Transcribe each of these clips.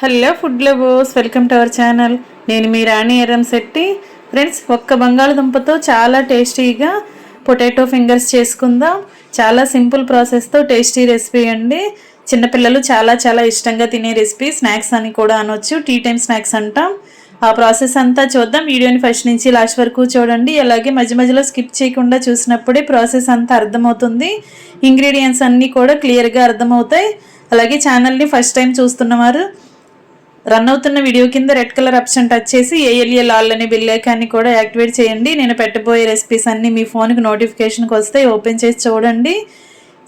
Hello food lovers welcome to our channel. నేను మీ Rani Erram Shetty. Friends ఒక్క బంగాళదుంపతో చాలా టేస్టీగా పొటాటో ఫింగర్స్ చేసుకుందాం. చాలా సింపుల్ ప్రాసెస్తో టేస్టీ రెసిపీ అండి. చిన్నపిల్లలు చాలా చాలా ఇష్టంగా తినే రెసిపీ. స్నాక్స్ అని కూడా అనొచ్చు. టీ టైం స్నాక్స్ అంటాం. ఆ ప్రాసెస్ అంతా చూద్దాం. వీడియోని ఫస్ట్ నుంచి లాస్ట్ వరకు చూడండి. అలాగే మధ్య మధ్యలో స్కిప్ చేయకుండా చూసినప్పుడే ప్రాసెస్ అంతా అర్థమవుతుంది. ఇంగ్రీడియంట్స్ అన్నీ కూడా క్లియర్గా అర్థమవుతాయి. అలాగే ఛానల్ని ఫస్ట్ టైం చూస్తున్నవారు రన్ అవుతున్న వీడియో కింద రెడ్ కలర్ ఆప్షన్ టచ్ చేసి ఏఎల్ఎల్ ఆల్ అనే బిల్ ఐకాన్ని కూడా యాక్టివేట్ చేయండి. నేను పెట్టబోయే రెసిపీస్ అన్నీ మీ ఫోన్కి నోటిఫికేషన్కి వస్తే ఓపెన్ చేసి చూడండి.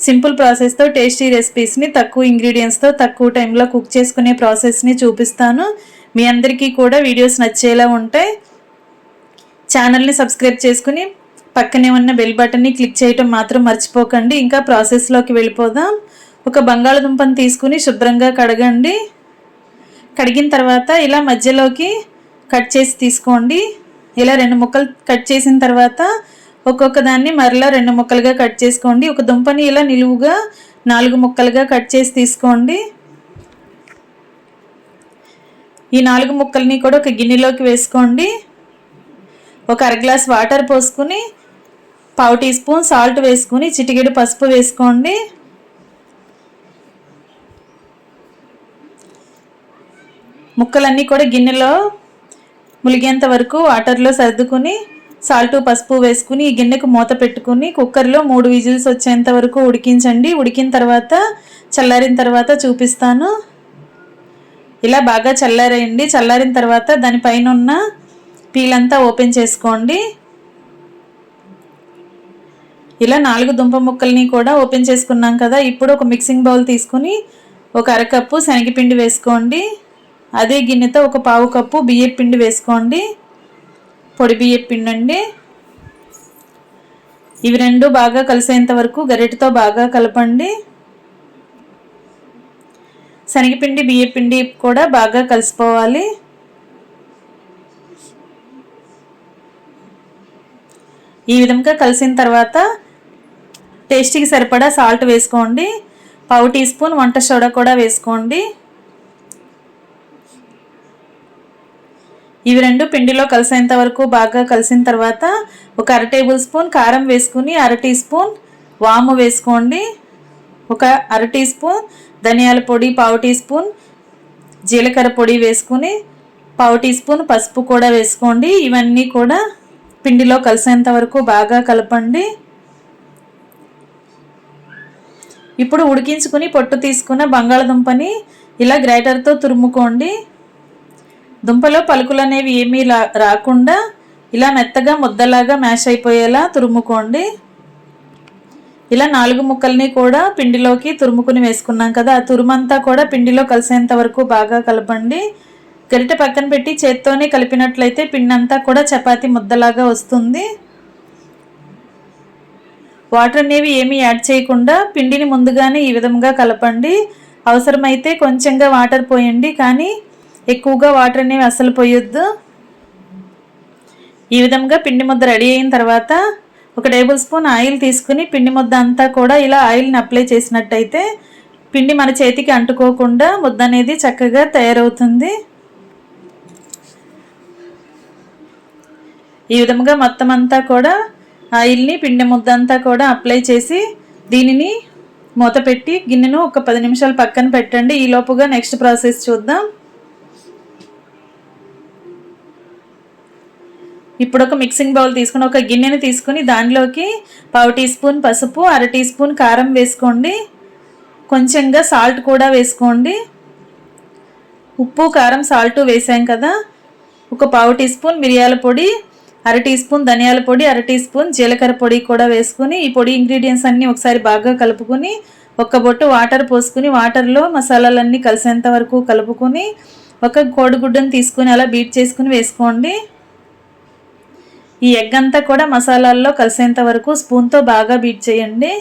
సింపుల్ ప్రాసెస్తో టేస్టీ రెసిపీస్ని తక్కువ ఇంగ్రీడియంట్స్తో తక్కువ టైంలో కుక్ చేసుకునే ప్రాసెస్ని చూపిస్తాను. మీ అందరికీ కూడా వీడియోస్ నచ్చేలా ఉంటాయి. ఛానల్ని సబ్స్క్రైబ్ చేసుకుని పక్కనే ఉన్న బెల్ బటన్ని క్లిక్ చేయటం మాత్రం మర్చిపోకండి. ఇంకా ప్రాసెస్లోకి వెళ్ళిపోదాం. ఒక బంగాళదుంపని తీసుకుని శుభ్రంగా కడగండి. కడిగిన తర్వాత ఇలా మధ్యలోకి కట్ చేసి తీసుకోండి. ఇలా రెండు ముక్కలు కట్ చేసిన తర్వాత ఒక్కొక్క దాన్ని మరలా రెండు ముక్కలుగా కట్ చేసుకోండి. ఒక దుంపని ఇలా నిలువుగా నాలుగు ముక్కలుగా కట్ చేసి తీసుకోండి. ఈ నాలుగు ముక్కల్ని కూడా ఒక గిన్నెలోకి వేసుకోండి. ఒక అర గ్లాస్ వాటర్ పోసుకుని పావు టీ స్పూన్ సాల్ట్ వేసుకుని చిటికెడు పసుపు వేసుకోండి. ముక్కలన్నీ కూడా గిన్నెలో ములిగేంత వరకు వాటర్లో సర్దుకుని సాల్ట్ పసుపు వేసుకుని ఈ గిన్నెకు మూత పెట్టుకుని కుక్కర్లో మూడు విజిల్స్ వచ్చేంత వరకు ఉడికించండి. ఉడికిన తర్వాత చల్లారిన తర్వాత చూపిస్తాను. ఇలా బాగా చల్లారేయండి. చల్లారిన తర్వాత దానిపైన ఉన్న పీలంతా ఓపెన్ చేసుకోండి. ఇలా నాలుగు దుంప ముక్కల్ని కూడా ఓపెన్ చేసుకున్నాం కదా ఇప్పుడు ఒక మిక్సింగ్ బౌల్ తీసుకుని ఒక అరకప్పు శనగపిండి వేసుకోండి. అదే గిన్నెతో ఒక పావు కప్పు బియ్యం పిండి వేసుకోండి. పొడి బియ్యం పిండి అండి ఇవి రెండు బాగా కలిసేంత వరకు గరిటతో బాగా కలపండి. శనగపిండి బియ్యం పిండి కూడా బాగా కలిసిపోవాలి. ఈ విధంగా కలిసిన తర్వాత టేస్టీకి సరిపడా సాల్ట్ వేసుకోండి. పావు టీ స్పూన్ వంట సోడా కూడా వేసుకోండి. ఇవి రెండు పిండిలో కలిసేంత వరకు బాగా కలిసిన తర్వాత ఒక అర టేబుల్ స్పూన్ కారం వేసుకుని అర టీ స్పూన్ వాము వేసుకోండి. ఒక అర టీ స్పూన్ ధనియాల పొడి పావు టీ స్పూన్ జీలకర్ర పొడి వేసుకుని పావు టీ స్పూన్ పసుపు కూడా వేసుకోండి. ఇవన్నీ కూడా పిండిలో కలిసేంత వరకు బాగా కలపండి. ఇప్పుడు ఉడికించుకుని పొట్టు తీసుకున్న బంగాళదుంపని ఇలా గ్రైటర్తో తురుముకోండి. దుంపలో పలుకులు అనేవి ఏమీ రాకుండా ఇలా మెత్తగా ముద్దలాగా మ్యాష్ అయిపోయేలా తురుముకోండి. ఇలా నాలుగు ముక్కల్ని కూడా పిండిలోకి తురుముకుని వేసుకున్నాం కదా ఆ తురుమంతా కూడా పిండిలో కలిసేంత వరకు బాగా కలపండి. గరిటె పక్కన పెట్టి చేత్తోనే కలిపినట్లయితే పిండి అంతా కూడా చపాతి ముద్దలాగా వస్తుంది. వాటర్ అనేవి ఏమీ యాడ్ చేయకుండా పిండిని ముందుగానే ఈ విధంగా కలపండి. అవసరమైతే కొంచెంగా వాటర్ పోయండి కానీ ఎక్కువగా వాటర్ అనేవి అస్సలు పోయొద్దు. ఈ విధంగా పిండి ముద్ద రెడీ అయిన తర్వాత ఒక టేబుల్ స్పూన్ ఆయిల్ తీసుకుని పిండి ముద్ద అంతా కూడా ఇలా ఆయిల్ని అప్లై చేసినట్టయితే పిండి మన చేతికి అంటుకోకుండా ముద్ద అనేది చక్కగా తయారవుతుంది. ఈ విధంగా మొత్తం అంతా కూడా ఆయిల్ని పిండి ముద్ద అంతా కూడా అప్లై చేసి దీనిని మూత పెట్టి గిన్నెను ఒక పది నిమిషాలు పక్కన పెట్టండి. ఈ లోపుగా నెక్స్ట్ ప్రాసెస్ చూద్దాం. ఇప్పుడు ఒక మిక్సింగ్ బౌల్ తీసుకుని ఒక గిన్నెని తీసుకుని దానిలోకి పావు టీ స్పూన్ పసుపు అర టీ స్పూన్ కారం వేసుకోండి. కొంచెంగా సాల్ట్ కూడా వేసుకోండి. ఉప్పు కారం సాల్ట్ వేసాం కదా. ఒక పావు టీ స్పూన్ మిరియాల పొడి అర టీ స్పూన్ ధనియాల పొడి అర టీ స్పూన్ జీలకర్ర పొడి కూడా వేసుకుని ఈ పొడి ఇంగ్రీడియంట్స్ అన్నీ ఒకసారి బాగా కలుపుకొని ఒక్క బొట్టు వాటర్ పోసుకుని వాటర్లో మసాలాలన్నీ కలిసేంత వరకు కలుపుకొని ఒక కోడిగుడ్డను తీసుకుని అలా బీట్ చేసుకుని వేసుకోండి. ఈ ఎగ్ అంతా కూడా మసాలాల్లో కలిసేంత వరకు స్పూన్తో బాగా బీట్ చేయండి.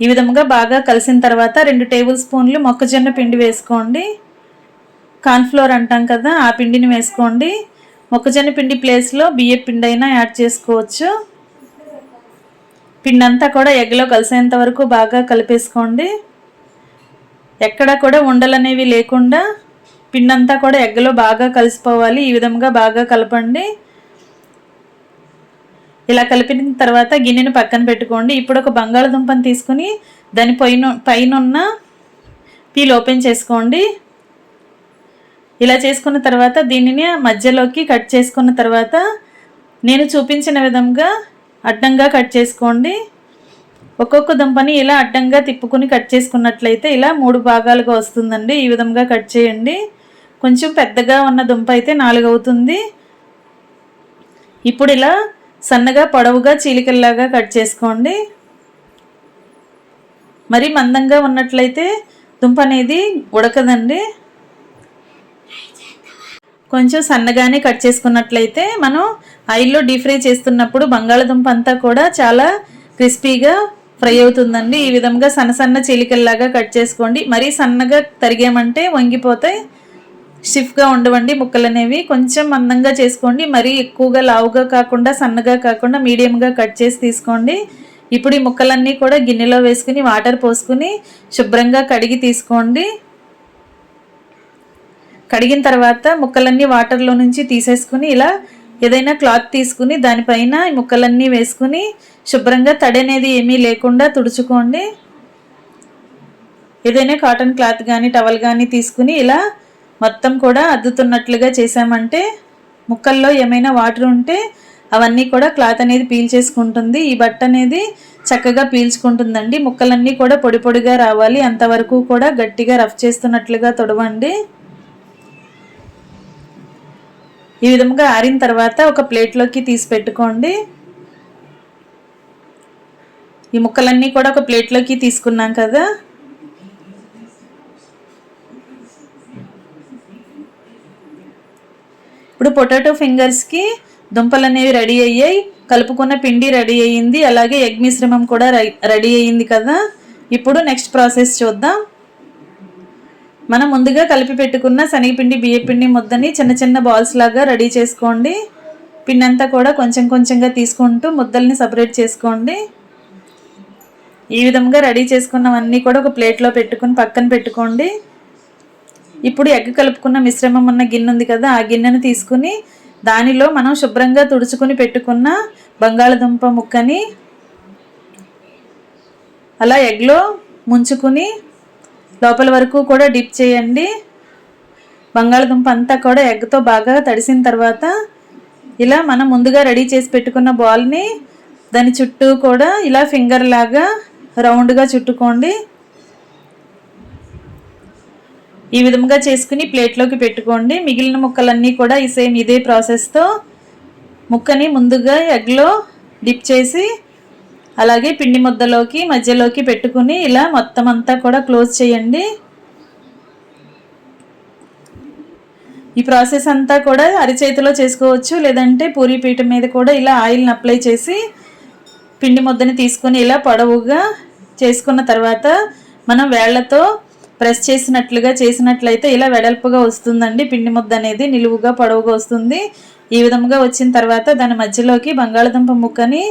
ఈ విధంగా బాగా కలిసిన తర్వాత రెండు టేబుల్ స్పూన్లు మొక్కజొన్న పిండి వేసుకోండి. కార్న్ఫ్లోర్ అంటాం కదా ఆ పిండిని వేసుకోండి. మొక్కజొన్న పిండి ప్లేస్లో బియ్య పిండి అయినా యాడ్ చేసుకోవచ్చు. పిండి అంతా కూడా ఎగ్లో కలిసేంత వరకు బాగా కలిపేసుకోండి. ఎక్కడ కూడా ఉండలు అనేవి లేకుండా పిండంతా కూడా ఎగ్గలో బాగా కలిసిపోవాలి ఈ విధంగా బాగా కలపండి. ఇలా కలిపిన తర్వాత గిన్నెను పక్కన పెట్టుకోండి. ఇప్పుడు ఒక బంగాళదుంపను తీసుకుని దాని పైన పైనున్న పీల్ ఓపెన్ చేసుకోండి. ఇలా చేసుకున్న తర్వాత దీనిని మధ్యలోకి కట్ చేసుకున్న తర్వాత నేను చూపించిన విధంగా అడ్డంగా కట్ చేసుకోండి. ఒక్కొక్క దుంపని ఇలా అడ్డంగా తిప్పుకుని కట్ చేసుకున్నట్లయితే ఇలా మూడు భాగాలుగా వస్తుందండి. ఈ విధంగా కట్ చేయండి. కొంచెం పెద్దగా ఉన్న దుంప అయితే నాలుగు అవుతుంది ఇప్పుడు ఇలా సన్నగా పొడవుగా చీలికల్లాగా కట్ చేసుకోండి. మరి మందంగా ఉన్నట్లయితే దుంప అనేది ఉడకదండి. కొంచెం సన్నగానే కట్ చేసుకున్నట్లయితే మనం ఆయిల్లో డీప్ ఫ్రై చేస్తున్నప్పుడు బంగాళదుంప అంతా కూడా చాలా క్రిస్పీగా ఫ్రై అవుతుందండి. ఈ విధంగా సన్న సన్న చీలికల్లాగా కట్ చేసుకోండి. మరీ సన్నగా తరిగామంటే వంగిపోతాయి. స్టిఫ్గా ఉండవండి. ముక్కలు అనేవి కొంచెం మందంగా చేసుకోండి. మరీ ఎక్కువగా లావుగా కాకుండా సన్నగా కాకుండా మీడియంగా కట్ చేసి తీసుకోండి. ఇప్పుడు ఈ ముక్కలన్నీ కూడా గిన్నెలో వేసుకుని వాటర్ పోసుకుని శుభ్రంగా కడిగి తీసుకోండి. కడిగిన తర్వాత ముక్కలన్నీ వాటర్లో నుంచి తీసేసుకుని ఇలా ఏదైనా క్లాత్ తీసుకుని దానిపైన ఈ ముక్కలన్నీ వేసుకుని శుభ్రంగా తడి అనేది ఏమీ లేకుండా తుడుచుకోండి. ఏదైనా కాటన్ క్లాత్ కానీ టవల్ కానీ తీసుకుని ఇలా మొత్తం కూడా అద్దుతున్నట్లుగా చేసామంటే ముక్కల్లో ఏమైనా వాటర్ ఉంటే అవన్నీ కూడా క్లాత్ అనేది పీల్చేసుకుంటుంది ఈ బట్ట అనేది చక్కగా పీల్చుకుంటుందండి. ముక్కలన్నీ కూడా పొడి పొడిగా రావాలి. అంతవరకు కూడా గట్టిగా రఫ్ చేస్తున్నట్లుగా తొడవండి. ఈ విధంగా ఆరిన తర్వాత ఒక ప్లేట్లోకి తీసి పెట్టుకోండి. ఈ ముక్కలన్నీ కూడా ఒక ప్లేట్లోకి తీసుకున్నాం కదా. ఇప్పుడు పొటాటో ఫింగర్స్కి దుంపలు అనేవి రెడీ అయ్యాయి. కలుపుకున్న పిండి రెడీ అయ్యింది. అలాగే ఎగ్ మిశ్రమం కూడా రెడీ అయ్యింది కదా. ఇప్పుడు నెక్స్ట్ ప్రాసెస్ చూద్దాం. మనం ముందుగా కలిపి పెట్టుకున్న శనగపిండి బియ్యపిండి ముద్దని చిన్న చిన్న బాల్స్ లాగా రెడీ చేసుకోండి. పిండి అంతా కూడా కొంచెం కొంచెంగా తీసుకుంటూ ముద్దల్ని సపరేట్ చేసుకోండి. ఈ విధంగా రెడీ చేసుకున్నవన్నీ కూడా ఒక ప్లేట్లో పెట్టుకుని పక్కన పెట్టుకోండి. ఇప్పుడు ఎగ్ కలుపుకున్న మిశ్రమం ఉన్న గిన్నె ఉంది కదా ఆ గిన్నెను తీసుకుని దానిలో మనం శుభ్రంగా తుడుచుకుని పెట్టుకున్న బంగాళదుంప ముక్కని అలా ఎగ్లో ముంచుకుని లోపల వరకు కూడా డిప్ చేయండి. బంగాళదుంప అంతా కూడా ఎగ్తో బాగా తడిసిన తర్వాత ఇలా మనం ముందుగా రెడీ చేసి పెట్టుకున్న బాల్ని దాని చుట్టూ కూడా ఇలా ఫింగర్ లాగా రౌండ్గా చుట్టుకోండి. ఈ విధంగా చేసుకుని ప్లేట్లోకి పెట్టుకోండి. మిగిలిన ముక్కలన్నీ కూడా ఈ సేమ్ ఇదే ప్రాసెస్తో ముక్కని ముందుగా ఎగ్లో డిప్ చేసి అలాగే పిండి ముద్దలోకి మధ్యలోకి పెట్టుకుని ఇలా మొత్తం అంతా కూడా క్లోజ్ చేయండి. ఈ ప్రాసెస్ అంతా కూడా అరిచేతిలో చేసుకోవచ్చు. లేదంటే పూరి పీట మీద కూడా ఇలా ఆయిల్ని అప్లై చేసి పిండి ముద్దని తీసుకొని ఇలా పొడవుగా చేసుకున్న తర్వాత మనం వేళ్ళతో ప్రెస్ చేసినట్లుగా చేసినట్లయితే ఇలా వెడల్పుగా వస్తుందండి. పిండి ముద్ద అనేది నిలువుగా పొడవుగా వస్తుంది. ఈ విధంగా వచ్చిన తర్వాత దాని మధ్యలోకి బంగాళదుంప ముక్కని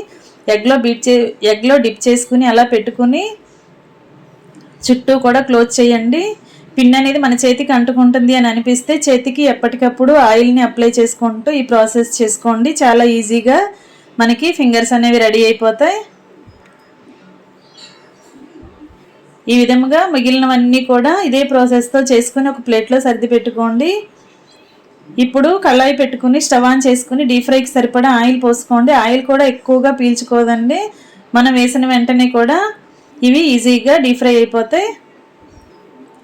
ఎగ్లో బీట్ చే ఎగ్లో డిప్ చేసుకుని అలా పెట్టుకుని చుట్టూ కూడా క్లోజ్ చేయండి. పిండి అనేది మన చేతికి అంటుకుంటుంది అని అనిపిస్తే చేతికి ఎప్పటికప్పుడు ఆయిల్ని అప్లై చేసుకుంటూ ఈ ప్రాసెస్ చేసుకోండి. చాలా ఈజీగా మనకి ఫింగర్స్ అనేవి రెడీ అయిపోతాయి. ఈ విధంగా మిగిలినవన్నీ కూడా ఇదే ప్రాసెస్తో చేసుకుని ఒక ప్లేట్లో సర్ది పెట్టుకోండి. ఇప్పుడు కళాయి పెట్టుకుని స్టవ్ ఆన్ చేసుకుని డీప్ ఫ్రైకి సరిపడా ఆయిల్ పోసుకోండి. ఆయిల్ కూడా ఎక్కువగా పీల్చుకోదండి. మనం వేసిన వెంటనే కూడా ఇవి ఈజీగా డీప్ ఫ్రై అయిపోతాయి.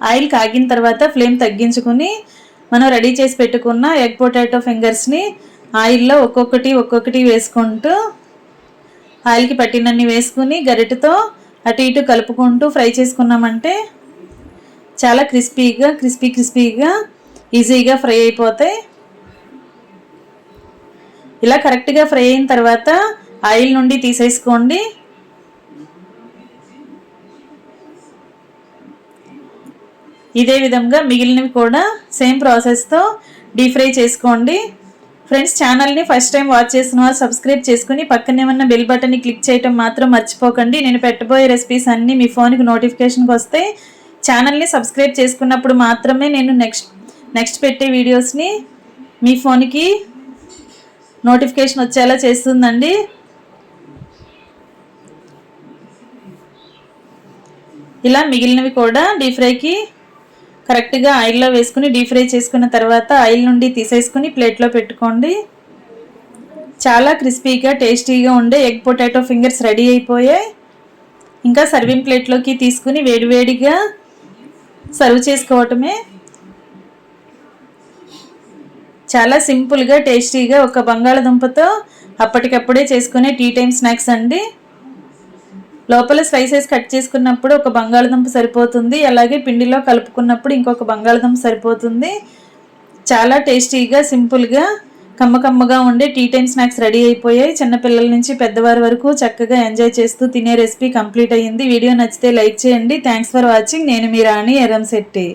ఆయిల్ కాగిన తర్వాత ఫ్లేమ్ తగ్గించుకుని మనం రెడీ చేసి పెట్టుకున్న ఎగ్ పొటాటో ఫింగర్స్ని ఆయిల్లో ఒక్కొక్కటి ఒక్కొక్కటి వేసుకుంటూ ఆయిల్కి పట్టినన్ని వేసుకుని గరిటతో అటు ఇటు కలుపుకుంటూ ఫ్రై చేసుకున్నామంటే చాలా క్రిస్పీగా క్రిస్పీ క్రిస్పీగా ఈజీగా ఫ్రై అయిపోతాయి. ఇలా కరెక్ట్గా ఫ్రై అయిన తర్వాత ఆయిల్ నుండి తీసేసుకోండి. ఇదే విధంగా మిగిలినవి కూడా సేమ్ ప్రాసెస్తో డీప్ ఫ్రై చేసుకోండి. ఫ్రెండ్స్ ఛానల్ని ఫస్ట్ టైం వాచ్ చేసిన వాళ్ళు సబ్స్క్రైబ్ చేసుకుని పక్కనే ఉన్న బెల్ బటన్ని క్లిక్ చేయటం మాత్రం మర్చిపోకండి. నేను పెట్టబోయే రెసిపీస్ అన్నీ మీ ఫోన్కి నోటిఫికేషన్కి వస్తే ఛానల్ని సబ్స్క్రైబ్ చేసుకున్నప్పుడు మాత్రమే నేను నెక్స్ట్ నెక్స్ట్ పెట్టే వీడియోస్ని మీ ఫోన్కి నోటిఫికేషన్ వచ్చేలా చేస్తుందండి. ఇలా మిగిలినవి కూడా డీప్ ఫ్రైకి కరెక్ట్గా ఆయిల్లో వేసుకుని డీప్ ఫ్రై చేసుకున్న తర్వాత ఆయిల్ నుండి తీసేసుకుని ప్లేట్లో పెట్టుకోండి. చాలా క్రిస్పీగా టేస్టీగా ఉండే ఎగ్ పొటాటో ఫింగర్స్ రెడీ అయిపోయాయి. ఇంకా సర్వింగ్ ప్లేట్లోకి తీసుకుని వేడివేడిగా సర్వ్ చేసుకోవటమే. చాలా సింపుల్గా టేస్టీగా ఒక బంగాళదుంపతో అప్పటికప్పుడే చేసుకునే టీ టైం స్నాక్స్ అండి. లోపల స్లైసెస్ కట్ చేసుకున్నప్పుడు ఒక బంగాళదుంప సరిపోతుంది. అలాగే పిండిలో కలుపుకున్నప్పుడు ఇంకొక బంగాళదుంప సరిపోతుంది. చాలా టేస్టీగా సింపుల్గా కమ్మకమ్మగా ఉండే టీ టైం స్నాక్స్ రెడీ అయిపోయాయి. చిన్నపిల్లల నుంచి పెద్దవారి వరకు చక్కగా ఎంజాయ్ చేస్తూ తినే రెసిపీ కంప్లీట్ అయ్యింది. వీడియో నచ్చితే లైక్ చేయండి. Thanks for watching. నేను మీ రాణి ఎర్రంశెట్టి